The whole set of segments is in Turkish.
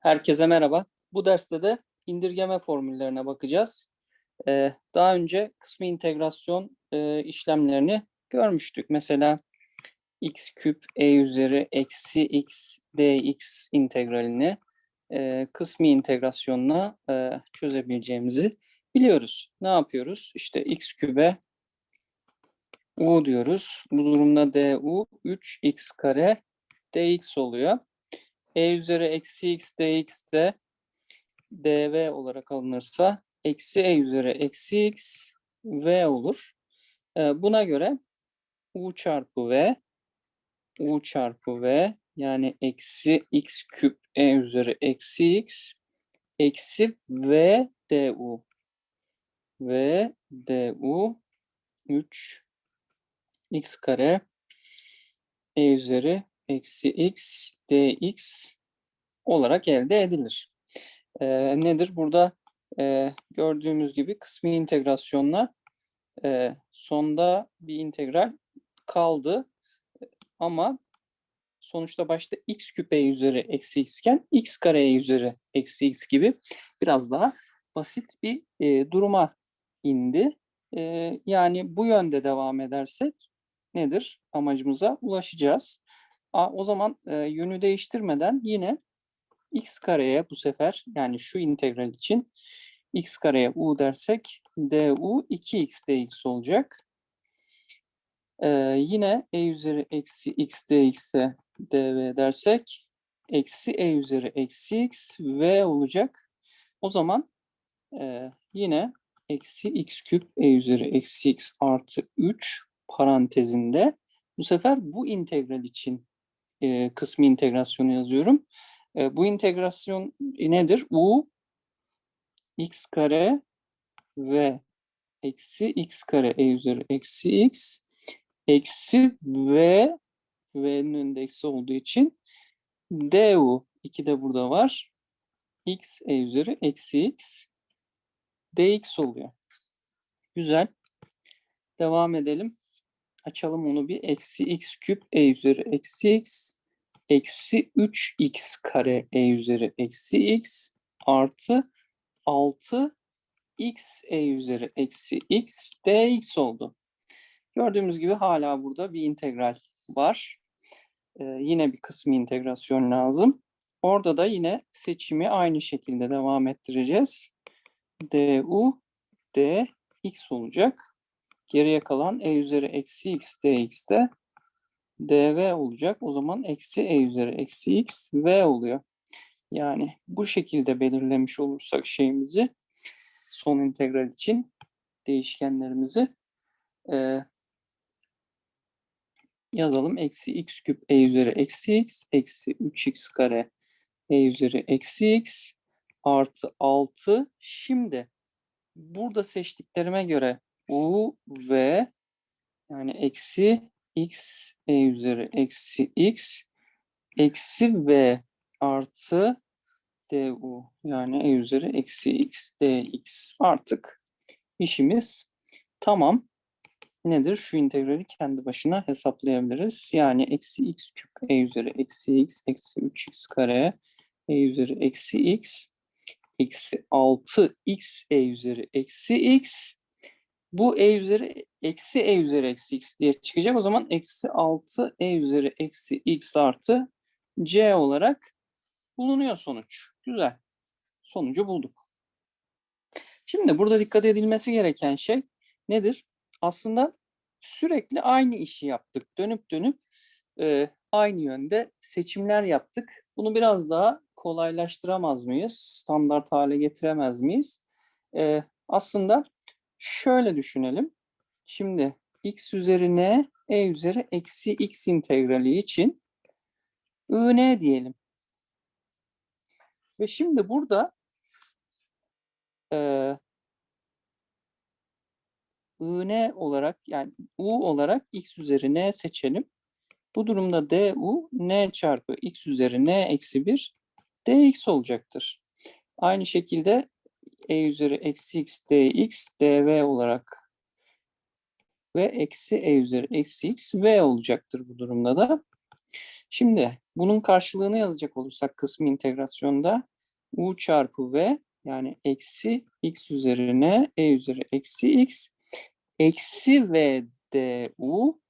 Herkese merhaba. Bu derste de indirgeme formüllerine bakacağız. Ee, daha önce kısmi integrasyon e, işlemlerini görmüştük. Mesela x küp e üzeri eksi x dx integralini e, kısmi integrasyonla e, çözebileceğimizi biliyoruz. Ne yapıyoruz? İşte x kübe u diyoruz. Bu durumda du 3x kare dx oluyor e üzeri eksi x dx de dv olarak alınırsa eksi e üzeri eksi x v olur. Ee, buna göre u çarpı v u çarpı v yani eksi x küp e üzeri eksi x eksi v du v du 3 x kare e üzeri eksi x dx olarak elde edilir. Ee, nedir? Burada e, gördüğümüz gibi kısmi integrasyonla e, sonda bir integral kaldı. Ama sonuçta başta x küpe üzeri eksi x iken x kare üzeri eksi x gibi biraz daha basit bir e, duruma indi. E, yani bu yönde devam edersek nedir? Amacımıza ulaşacağız. A, o zaman e, yönü değiştirmeden yine x kareye bu sefer yani şu integral için x kareye u dersek du 2x dx olacak. Ee, yine e üzeri eksi x dx'e dv dersek eksi e üzeri eksi x v olacak. O zaman e, yine eksi x küp e üzeri eksi x artı 3 parantezinde bu sefer bu integral için e, kısmi integrasyonu yazıyorum. E, bu integrasyon nedir? U x kare ve eksi x kare e üzeri eksi x eksi v v'nin önünde eksi olduğu için du 2 de burada var. x e üzeri eksi x dx oluyor. Güzel. Devam edelim. Açalım onu bir. Eksi x küp e üzeri eksi x eksi 3x kare e üzeri eksi x artı 6 x e üzeri eksi x dx oldu. Gördüğümüz gibi hala burada bir integral var. Ee, yine bir kısmı integrasyon lazım. Orada da yine seçimi aynı şekilde devam ettireceğiz. du dx olacak. Geriye kalan e üzeri eksi x dx de dv olacak. O zaman eksi e üzeri eksi x v oluyor. Yani bu şekilde belirlemiş olursak şeyimizi son integral için değişkenlerimizi e, yazalım. Eksi x küp e üzeri eksi x eksi 3x kare e üzeri eksi x artı 6. Şimdi burada seçtiklerime göre u v yani eksi x e üzeri eksi x eksi v artı du yani e üzeri eksi x dx artık işimiz tamam. Nedir? Şu integrali kendi başına hesaplayabiliriz. Yani eksi x küp e üzeri eksi x eksi 3x kare e üzeri eksi x eksi 6 x e üzeri eksi x bu e üzeri eksi e üzeri eksi x diye çıkacak. O zaman eksi 6 e üzeri eksi x artı c olarak bulunuyor sonuç. Güzel. Sonucu bulduk. Şimdi burada dikkat edilmesi gereken şey nedir? Aslında sürekli aynı işi yaptık. Dönüp dönüp e, aynı yönde seçimler yaptık. Bunu biraz daha kolaylaştıramaz mıyız? Standart hale getiremez miyiz? E, aslında Şöyle düşünelim. Şimdi x üzerine e üzeri eksi x integrali için ın diyelim. Ve şimdi burada e, ın olarak yani u olarak x üzerine seçelim. Bu durumda du n çarpı x üzerine eksi 1 dx olacaktır. Aynı şekilde e üzeri eksi x dx dv olarak ve eksi e üzeri eksi x v olacaktır bu durumda da. Şimdi bunun karşılığını yazacak olursak kısmi integrasyonda u çarpı v yani eksi x üzerine e üzeri eksi x eksi v du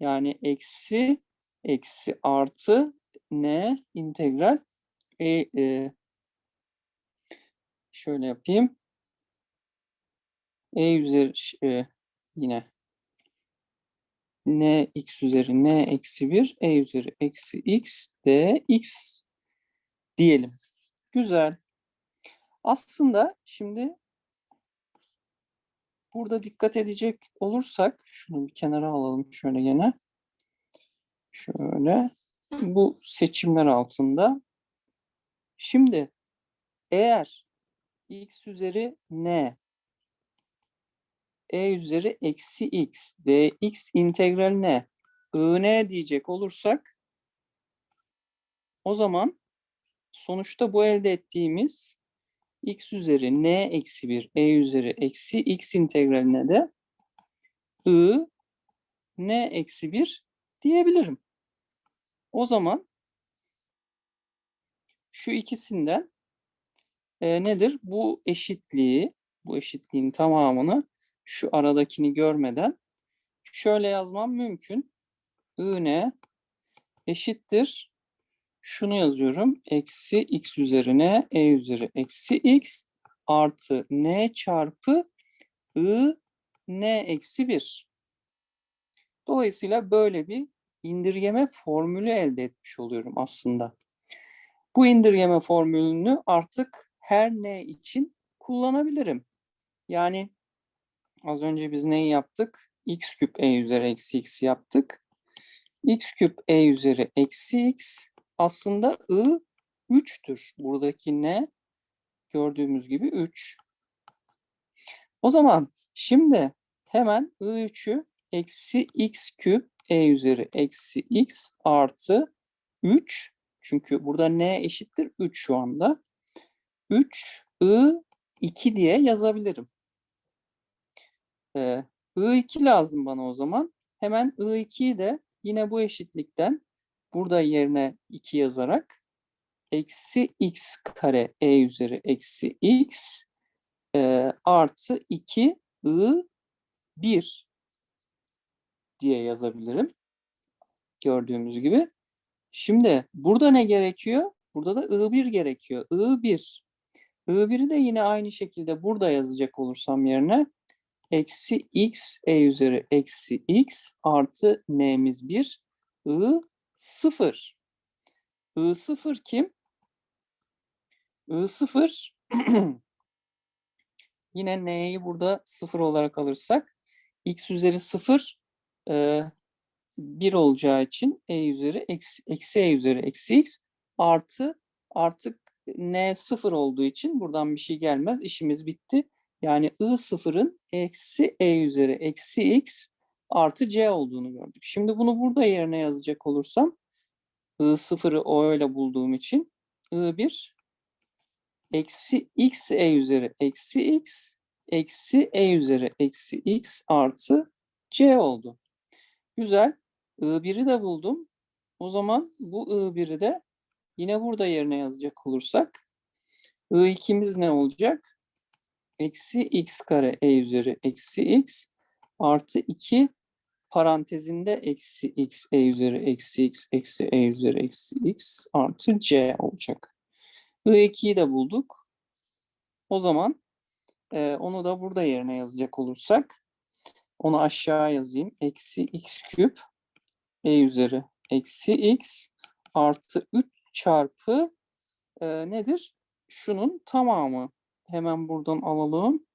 yani eksi eksi artı n integral e, e, şöyle yapayım e üzeri e, yine n x üzeri n eksi 1 e üzeri eksi x dx diyelim. Güzel. Aslında şimdi burada dikkat edecek olursak şunu bir kenara alalım şöyle gene. Şöyle bu seçimler altında. Şimdi eğer x üzeri n. E üzeri eksi x. Dx integraline in diyecek olursak o zaman sonuçta bu elde ettiğimiz x üzeri n eksi 1 e üzeri eksi x integraline de i n eksi 1 diyebilirim. O zaman şu ikisinden e, nedir? Bu eşitliği, bu eşitliğin tamamını şu aradakini görmeden şöyle yazmam mümkün. I eşittir. Şunu yazıyorum. Eksi x üzerine e üzeri eksi x artı n çarpı i n eksi 1. Dolayısıyla böyle bir indirgeme formülü elde etmiş oluyorum aslında. Bu indirgeme formülünü artık her n için kullanabilirim. Yani Az önce biz neyi yaptık? x küp e üzeri eksi x yaptık. x küp e üzeri eksi x aslında i 3'tür. Buradaki ne? Gördüğümüz gibi 3. O zaman şimdi hemen i3'ü eksi x küp e üzeri eksi x artı 3. Çünkü burada n eşittir 3 şu anda. 3 i 2 diye yazabilirim. Ee, I2 lazım bana o zaman. Hemen I2'yi de yine bu eşitlikten burada yerine 2 yazarak eksi x kare e üzeri eksi x e, artı 2 i 1 diye yazabilirim. Gördüğümüz gibi. Şimdi burada ne gerekiyor? Burada da I1 gerekiyor. I1. I1'i de yine aynı şekilde burada yazacak olursam yerine eksi x e üzeri eksi x artı n'miz 1 i 0. i 0 kim? i 0 yine n'yi burada 0 olarak alırsak x üzeri 0 e, 1 olacağı için e üzeri eksi, eksi e üzeri eksi x artı artık n 0 olduğu için buradan bir şey gelmez. İşimiz bitti. Yani I0'ın eksi E üzeri eksi X artı C olduğunu gördük. Şimdi bunu burada yerine yazacak olursam I0'ı o öyle bulduğum için I1 eksi X E üzeri eksi X eksi E üzeri eksi X artı C oldu. Güzel. I1'i de buldum. O zaman bu I1'i de yine burada yerine yazacak olursak I2'miz ne olacak? eksi x kare e üzeri eksi x artı 2 parantezinde eksi x e üzeri eksi x eksi e üzeri eksi x artı c olacak. I2'yi de bulduk. O zaman e, onu da burada yerine yazacak olursak onu aşağı yazayım. Eksi x küp e üzeri eksi x artı 3 çarpı e, nedir? Şunun tamamı Hemen buradan alalım.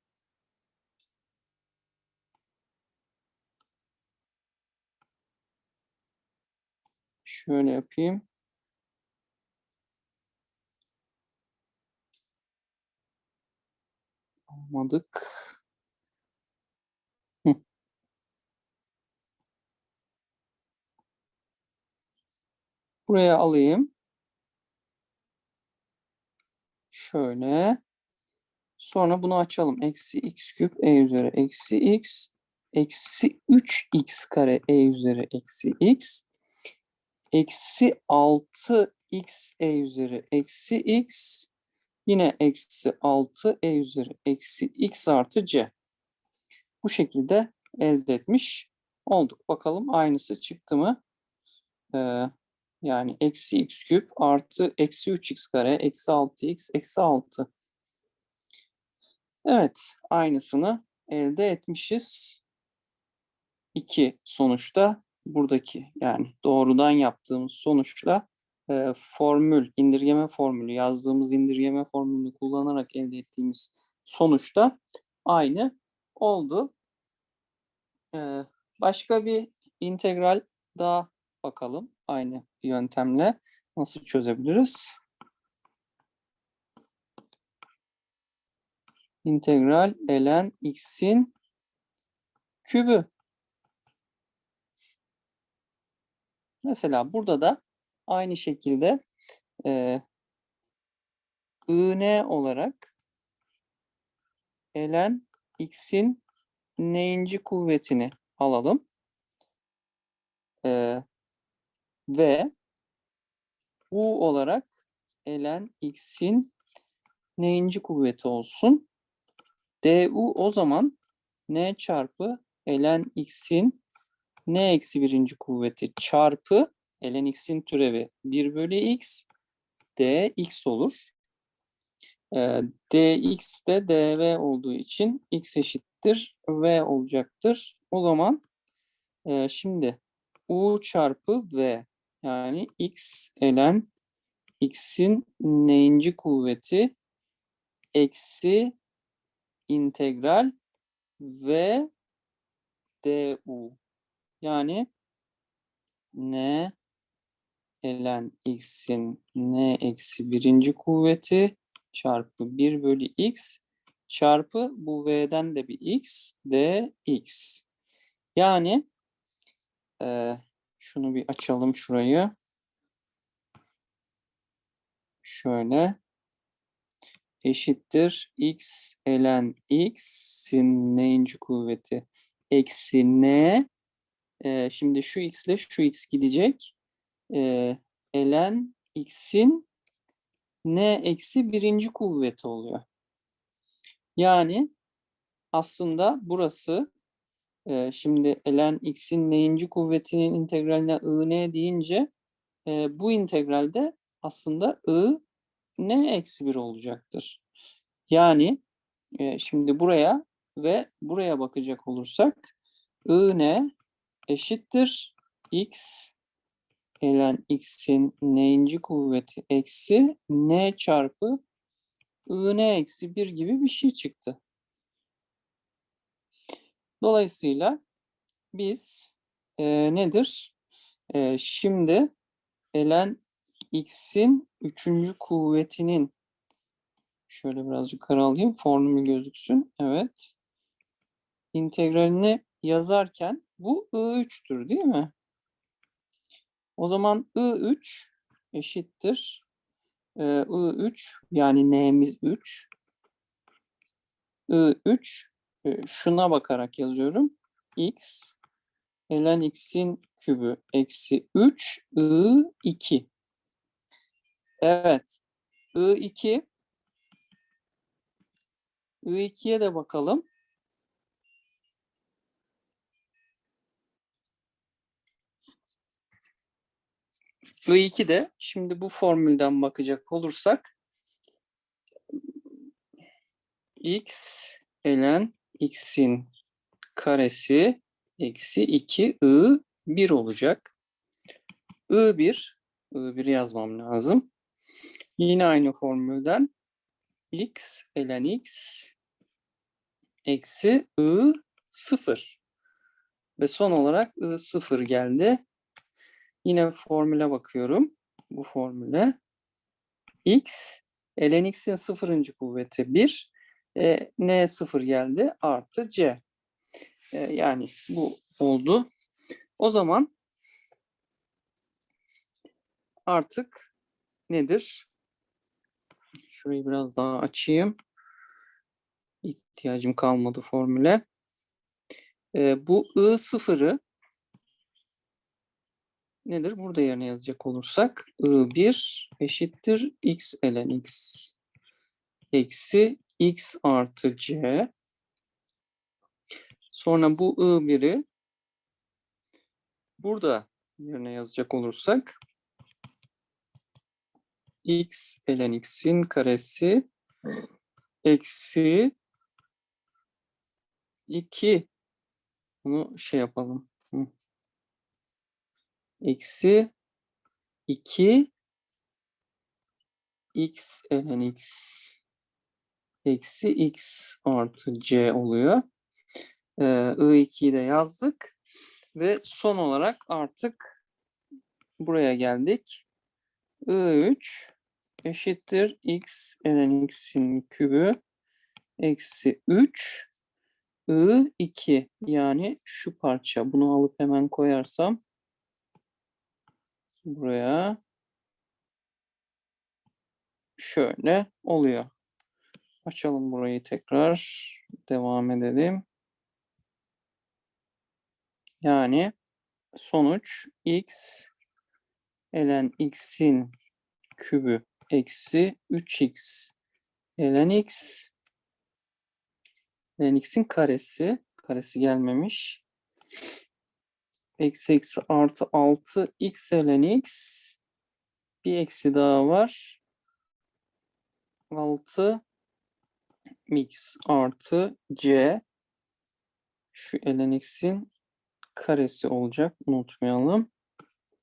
Şöyle yapayım. Almadık. Buraya alayım. Şöyle. Sonra bunu açalım. Eksi x küp e üzeri eksi x eksi 3x kare e üzeri eksi x eksi 6 x e üzeri eksi x yine eksi 6 e üzeri eksi x artı c. Bu şekilde elde etmiş olduk. Bakalım aynısı çıktı mı? Ee, yani eksi x küp artı eksi 3x kare eksi 6x eksi 6. Evet aynısını elde etmişiz. İki sonuçta buradaki yani doğrudan yaptığımız sonuçla e, formül, indirgeme formülü yazdığımız indirgeme formülünü kullanarak elde ettiğimiz sonuçta aynı oldu. E, başka bir integral daha bakalım aynı yöntemle nasıl çözebiliriz? İntegral ln x'in kübü. Mesela burada da aynı şekilde e, IN olarak ln x'in neyinci kuvvetini alalım. E, ve u olarak ln x'in neyinci kuvveti olsun. du o zaman n çarpı ln x'in n eksi birinci kuvveti çarpı ln x'in türevi 1 bölü x dx olur. Ee, dx de dv olduğu için x eşittir v olacaktır. O zaman e, şimdi u çarpı v yani x ln x'in neyinci kuvveti eksi integral v du yani n ln x'in n eksi birinci kuvveti çarpı 1 bölü x çarpı bu v'den de bir x dx. Yani e, şunu bir açalım şurayı. Şöyle eşittir x ln x'in neyinci kuvveti eksi n e, şimdi şu x ile şu x gidecek. E, ln x'in n eksi birinci kuvveti oluyor. Yani aslında burası e, şimdi ln x'in neyinci kuvvetinin integraline i n deyince e, bu integralde aslında i n eksi 1 olacaktır. Yani e, şimdi buraya ve buraya bakacak olursak i n eşittir x ln x'in n'inci kuvveti eksi n çarpı i n eksi 1 gibi bir şey çıktı. Dolayısıyla biz e, nedir? E, şimdi ln x'in üçüncü kuvvetinin şöyle birazcık karalayayım formülü gözüksün. Evet. İntegralini yazarken bu I3'tür değil mi? O zaman I3 eşittir e, I3 yani n'miz 3 I3 e, şuna bakarak yazıyorum. x ln x'in kübü eksi 3 I2 Evet. I2 I2'ye de bakalım. I2 de şimdi bu formülden bakacak olursak x ln x'in karesi eksi 2 i 1 olacak. I1 I1 yazmam lazım. Yine aynı formülden x ln x eksi i 0 ve son olarak i 0 geldi. Yine formüle bakıyorum. Bu formüle x ln x'in sıfırıncı kuvveti 1 e, n 0 geldi artı c. E, yani bu oldu. O zaman artık nedir? Şurayı biraz daha açayım. İhtiyacım kalmadı formüle. E, bu I sıfırı nedir? Burada yerine yazacak olursak I1 eşittir x ln x eksi x artı c. Sonra bu I1'i burada yerine yazacak olursak x ln x'in karesi eksi 2 bunu şey yapalım. Eksi 2 x ln x eksi x artı c oluyor. Ee, I2'yi de yazdık. Ve son olarak artık buraya geldik. I3 eşittir x ln x'in kübü eksi 3 I2 yani şu parça. Bunu alıp hemen koyarsam buraya şöyle oluyor. Açalım burayı tekrar. Devam edelim. Yani sonuç x ln x'in kübü eksi 3x ln x ln x'in karesi karesi gelmemiş. Eksi eksi artı 6 x ln x bir eksi daha var. 6 x artı c şu ln x'in karesi olacak unutmayalım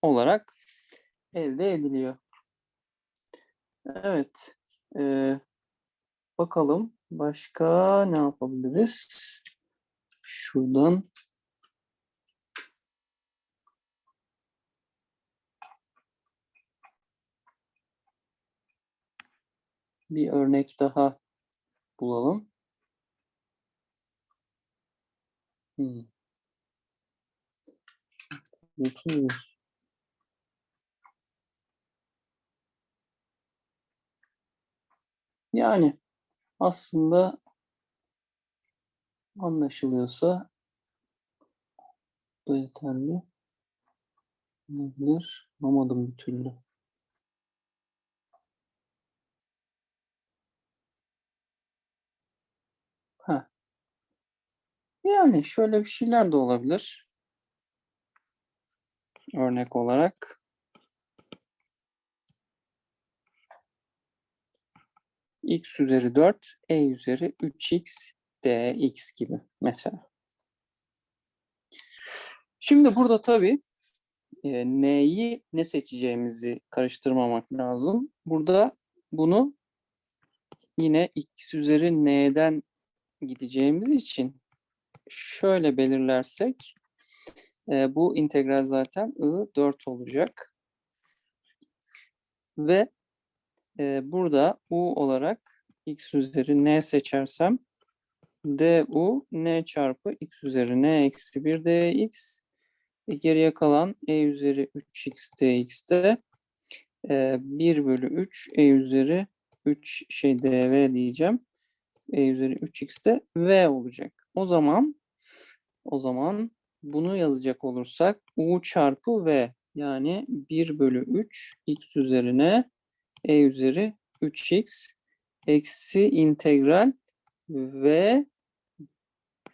olarak elde ediliyor. Evet. Ee, bakalım başka ne yapabiliriz? Şuradan bir örnek daha bulalım. Hmm. Bütün Yani aslında anlaşılıyorsa yeterli. Olabilir. Anlamadım bir türlü. Yani şöyle bir şeyler de olabilir. Örnek olarak. x üzeri 4, e üzeri 3x, dx gibi mesela. Şimdi burada tabii e, neyi ne seçeceğimizi karıştırmamak lazım. Burada bunu yine x üzeri n'den gideceğimiz için şöyle belirlersek e, bu integral zaten i 4 olacak. Ve e, burada u olarak x üzeri n seçersem du n çarpı x üzeri n eksi 1 dx e, geriye kalan e üzeri 3x dx'te e, 1 bölü 3 e üzeri 3 şey dv diyeceğim. e üzeri 3x'te v olacak. O zaman o zaman bunu yazacak olursak u çarpı v yani 1 bölü 3 x üzerine e üzeri 3x eksi integral v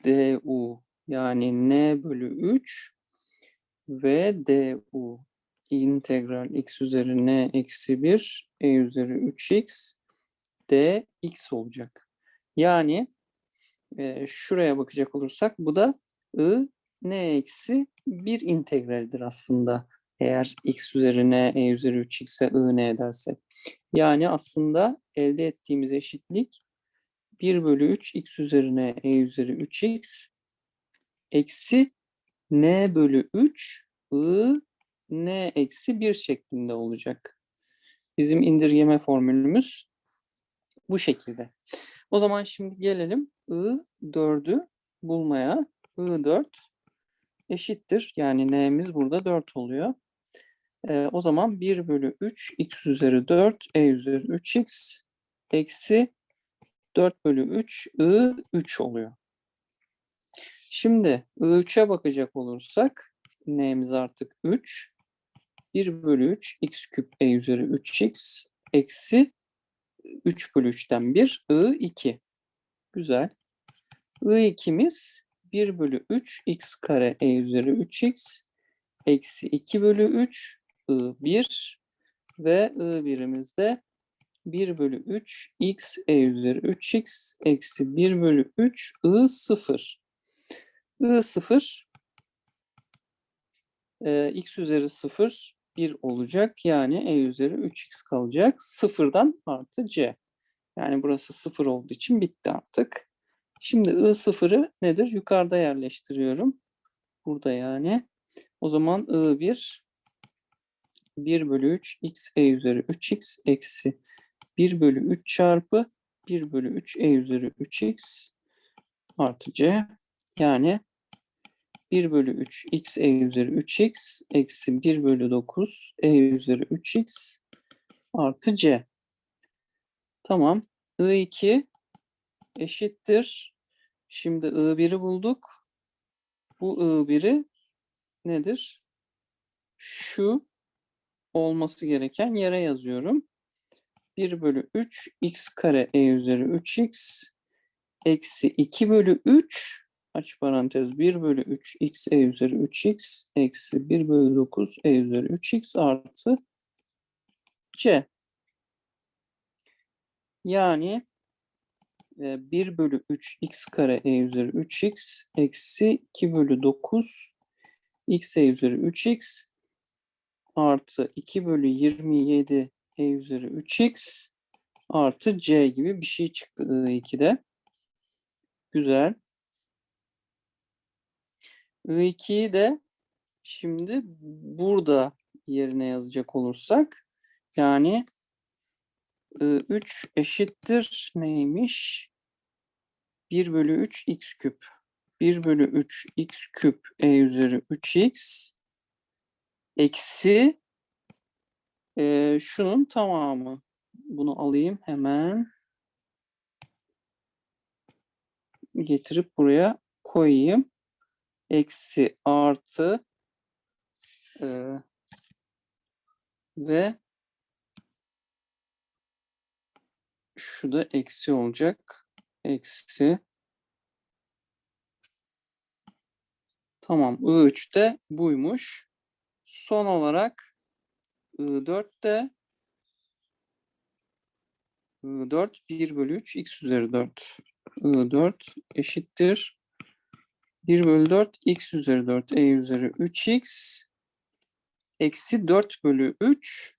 du yani n bölü 3 ve du integral x üzeri n eksi 1 e üzeri 3x dx olacak. Yani e, şuraya bakacak olursak bu da i n eksi 1 integraldir aslında. Eğer x üzeri n e üzeri 3x'e i n edersek. Yani aslında elde ettiğimiz eşitlik 1 bölü 3 x üzerine e üzeri 3x eksi n bölü 3 i n eksi 1 şeklinde olacak. Bizim indirgeme formülümüz bu şekilde. O zaman şimdi gelelim i 4'ü bulmaya. i 4 eşittir. Yani n'miz burada 4 oluyor. Ee, o zaman 1 bölü 3 x üzeri 4 e üzeri 3x eksi 4 bölü 3 i 3 oluyor. Şimdi i3'e bakacak olursak n'miz artık 3. 1 bölü 3 x küp e üzeri 3x eksi 3 bölü 3'ten 1 i 2. Güzel. i 2'miz 1 bölü 3 x kare e üzeri 3x eksi 2 bölü 3 i 1 ve i birimiz de 1 bölü 3 x e üzeri 3x eksi 1 bölü 3 i 0. i 0 e, x üzeri 0 1 olacak. Yani e üzeri 3x kalacak. Sıfırdan artı c. Yani burası 0 olduğu için bitti artık. Şimdi i sıfırı nedir? Yukarıda yerleştiriyorum. Burada yani. O zaman i 1 1 bölü 3 x e üzeri 3x eksi 1 bölü 3 çarpı 1 bölü 3 e üzeri 3x artı c. Yani 1 bölü 3 x e üzeri 3x eksi 1 bölü 9 e üzeri 3x artı c. Tamam. I2 eşittir. Şimdi I1'i bulduk. Bu I1'i nedir? Şu olması gereken yere yazıyorum. 1 bölü 3 x kare e üzeri 3x eksi 2 bölü 3 aç parantez 1 bölü 3 x e üzeri 3x eksi 1 bölü 9 e üzeri 3x artı c. Yani e, 1 bölü 3 x kare e üzeri 3x eksi 2 bölü 9 x e üzeri 3x artı 2 bölü 27 e üzeri 3x artı c gibi bir şey çıktı I2'de. Güzel. I2'yi de şimdi burada yerine yazacak olursak yani I3 eşittir neymiş? 1 bölü 3 x küp. 1 bölü 3 x küp e üzeri 3x eksi e, şunun tamamı. Bunu alayım hemen. Getirip buraya koyayım. Eksi artı e, ve şu da eksi olacak. Eksi Tamam. I3 de buymuş. Son olarak I4 de I4 1 bölü 3 x üzeri 4. I4 eşittir. 1 bölü 4 x üzeri 4 e üzeri 3x eksi 4 bölü 3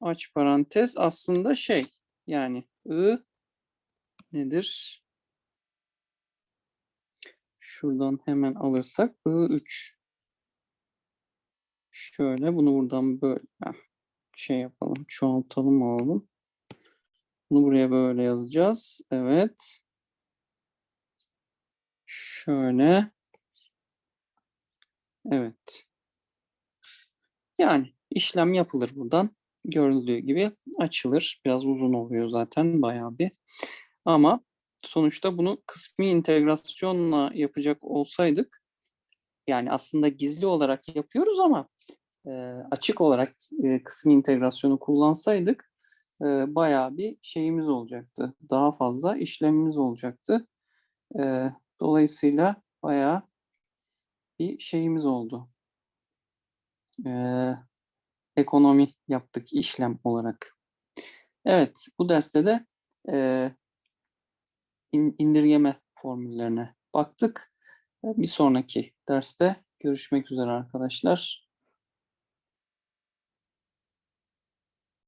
aç parantez aslında şey yani I nedir? Şuradan hemen alırsak I3 şöyle bunu buradan böyle şey yapalım çoğaltalım alalım. Bunu buraya böyle yazacağız. Evet. Şöyle. Evet. Yani işlem yapılır buradan. Görüldüğü gibi açılır. Biraz uzun oluyor zaten bayağı bir. Ama sonuçta bunu kısmi integrasyonla yapacak olsaydık yani aslında gizli olarak yapıyoruz ama e, açık olarak e, kısmi integrasyonu kullansaydık e, bayağı bir şeyimiz olacaktı. Daha fazla işlemimiz olacaktı. E, dolayısıyla bayağı bir şeyimiz oldu. E, ekonomi yaptık işlem olarak. Evet, bu derste de e, in, indirgeme formüllerine baktık. Bir sonraki derste görüşmek üzere arkadaşlar.